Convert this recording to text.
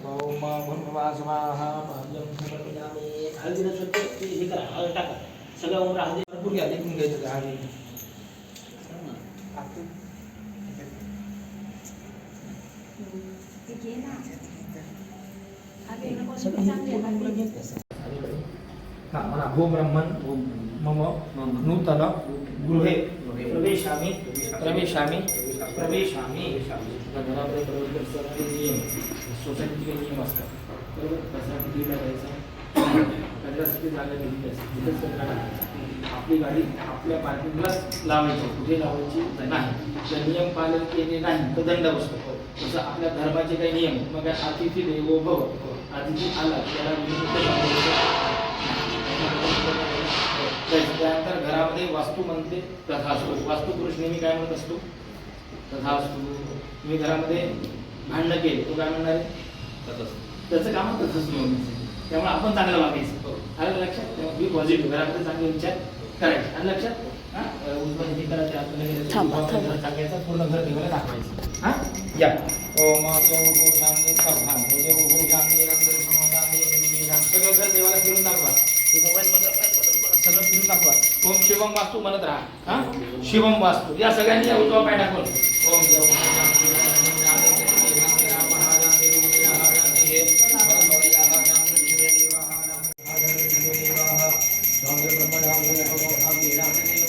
ओम भूर्भुवः स्वाहा पाद्यं समर्पयामि हळदीनं स्वच्छ हे करा हळद टाका हळदी भरपूर घ्या घ्यायचं हळदी ब्रह्मन मम नूतन गृहे प्रवेशामि प्रवेशामि प्रवेशामि. आता घरामध्ये प्रवेश करताना नियम सोसायटीचे नियम असतात तर कचरा किती टाकायचा कचऱ्यासाठी जागा दिलेली असते तिथेच कचरा टाकायचा आपली गाडी आपल्या पार्किंगलाच लावायची. कुठे लावायची नाही. तर नियम पालन केले नाही तर दंड बसतो. जसं आपल्या धर्माचे काही नियम मग अतिथी देवो भव. अतिथी आला त्याला त्यानंतर घरामध्ये वास्तू म्हणते तथा असतो वास्तुपुरुष नेहमी काय म्हणत असतो? तथा असतो तुम्ही घरामध्ये भांडणं केले. तो काय म्हणणार आहे? त्याचं काम तसंच त्यामुळे आपण चांगलं वागायचं. आलं लक्षात? बी पॉझिटिव्ह घरामध्ये चांगले विचार करायचे. आलं लक्षात? हा? हे. टाकायचं पूर्ण घर देवाला दाखवायचं. हा? या. ओम शांती सगळं घर देवाला फिरून दाखवा. हे मोबाईल मध्ये सगळं फिरून दाखवा ओम शिवम वास्तू म्हणत राहा हा शिवम वास्तू या सगळ्यांनी उत्तम पाय टाकून ओम राम